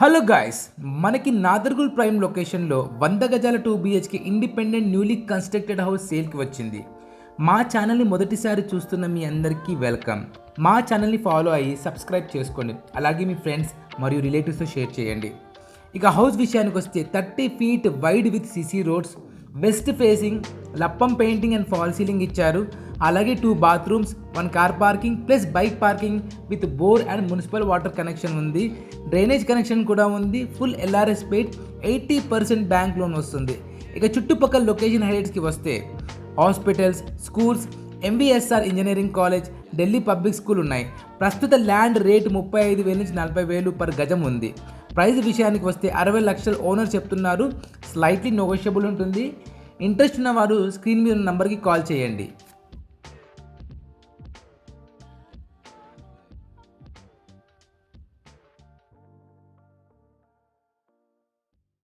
Hello guys మనకి Nadargul prime లొకేషన్లో వంద గజాల టూ బిహెచ్కి ఇండిపెండెంట్ న్యూలీ కన్స్ట్రక్టెడ్ హౌస్ సేల్కి వచ్చింది. మా ఛానల్ని మొదటిసారి చూస్తున్న మీ అందరికీ వెల్కమ్. మా ఛానల్ని ఫాలో అయ్యి సబ్స్క్రైబ్ చేసుకోండి. అలాగే మీ ఫ్రెండ్స్ మరియు రిలేటివ్స్తో షేర్ చేయండి. ఇక హౌస్ విషయానికి వస్తే thirty feet wide with C C roads west facing లప్పం painting and fall ceiling ఇచ్చారు. అలాగే two bathrooms one car parking plus bike parking with bore and municipal water connection ఉంది. డ్రైనేజ్ కనెక్షన్ కూడా ఉంది. Full L R S paid eighty percent bank loan వస్తుంది. ఇక చుట్టుపక్కల location హైలైట్స్కి వస్తే hospitals schools M B S R engineering college Delhi Public School ఉన్నాయి. ప్రస్తుత ల్యాండ్ రేటు ముప్పై ఐదు వేల నుంచి నలభై వేలు పర్ గజం ఉంది. ప్రైస్ విషయానికి వస్తే అరవై లక్షల ఓనర్ చెప్తున్నారు. స్లైట్లీ నెగోషియబుల్ ఉంటుంది. ఇంట్రెస్ట్ ఉన్నవారు స్క్రీన్ మీద ఉన్న నంబర్కి కాల్ చేయండి.